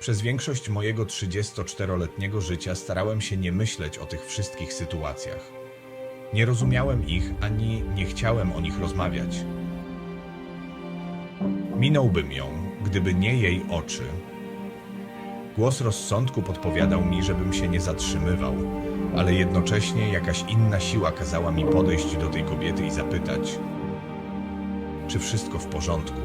Przez większość mojego 34-letniego życia starałem się nie myśleć o tych wszystkich sytuacjach. Nie rozumiałem ich ani nie chciałem o nich rozmawiać. Minąłbym ją, gdyby nie jej oczy. Głos rozsądku podpowiadał mi, żebym się nie zatrzymywał, ale jednocześnie jakaś inna siła kazała mi podejść do tej kobiety i zapytać, czy wszystko w porządku.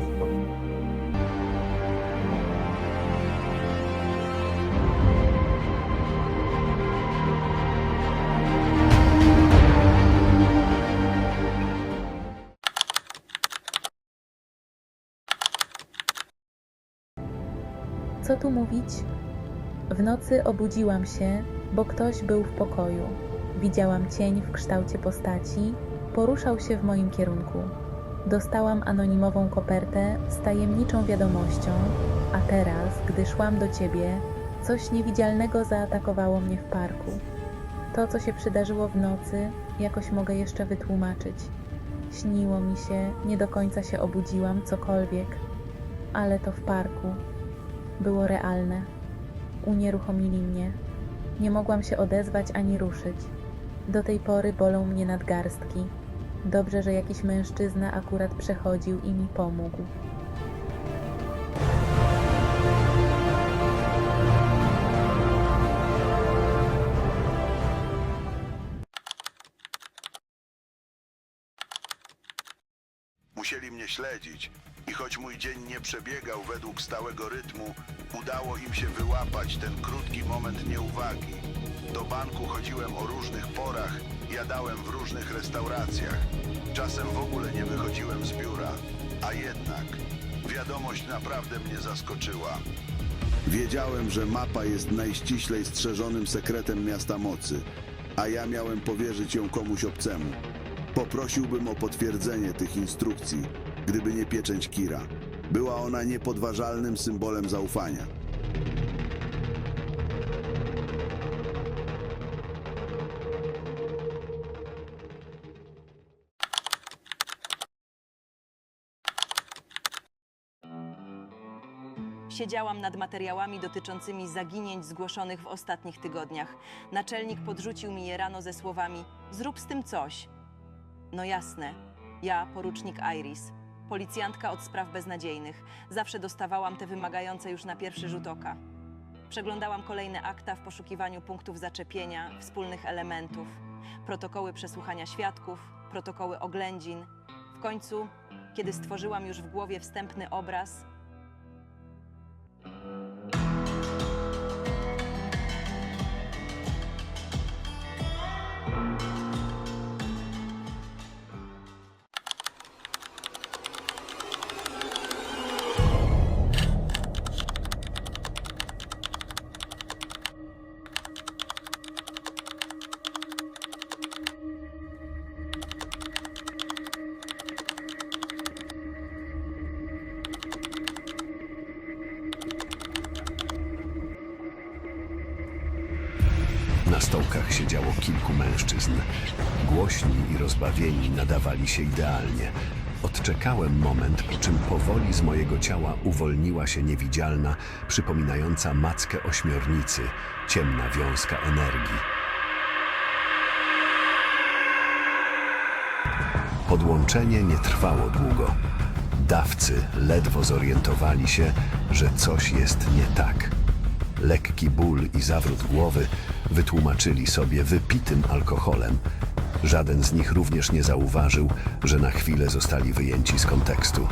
Co tu mówić? W nocy obudziłam się, bo ktoś był w pokoju. Widziałam cień w kształcie postaci, poruszał się w moim kierunku. Dostałam anonimową kopertę z tajemniczą wiadomością, a teraz, gdy szłam do ciebie, coś niewidzialnego zaatakowało mnie w parku. To, co się przydarzyło w nocy, jakoś mogę jeszcze wytłumaczyć. Śniło mi się, nie do końca się obudziłam, cokolwiek, ale to w parku było realne. Unieruchomili mnie. Nie mogłam się odezwać ani ruszyć. Do tej pory bolą mnie nadgarstki. Dobrze, że jakiś mężczyzna akurat przechodził i mi pomógł. Musieli mnie śledzić i choć mój dzień nie przebiegał według stałego rytmu, udało im się wyłapać ten krótki moment nieuwagi. Do banku chodziłem o różnych porach, jadałem w różnych restauracjach. Czasem w ogóle nie wychodziłem z biura, a jednak wiadomość naprawdę mnie zaskoczyła. Wiedziałem, że mapa jest najściślej strzeżonym sekretem miasta mocy, a ja miałem powierzyć ją komuś obcemu. Poprosiłbym o potwierdzenie tych instrukcji, gdyby nie pieczęć Kira. Była ona niepodważalnym symbolem zaufania. Siedziałam nad materiałami dotyczącymi zaginięć zgłoszonych w ostatnich tygodniach. Naczelnik podrzucił mi je rano ze słowami: Zrób z tym coś. No jasne. Ja, porucznik Iris, policjantka od spraw beznadziejnych, zawsze dostawałam te wymagające już na pierwszy rzut oka. Przeglądałam kolejne akta w poszukiwaniu punktów zaczepienia, wspólnych elementów, protokoły przesłuchania świadków, protokoły oględzin. W końcu, kiedy stworzyłam już w głowie wstępny obraz, stołkach siedziało kilku mężczyzn. Głośni i rozbawieni nadawali się idealnie. Odczekałem moment, po czym powoli z mojego ciała uwolniła się niewidzialna, przypominająca mackę ośmiornicy, ciemna wiązka energii. Podłączenie nie trwało długo. Dawcy ledwo zorientowali się, że coś jest nie tak. Lekki ból i zawrót głowy wytłumaczyli sobie wypitym alkoholem. Żaden z nich również nie zauważył, że na chwilę zostali wyjęci z kontekstu.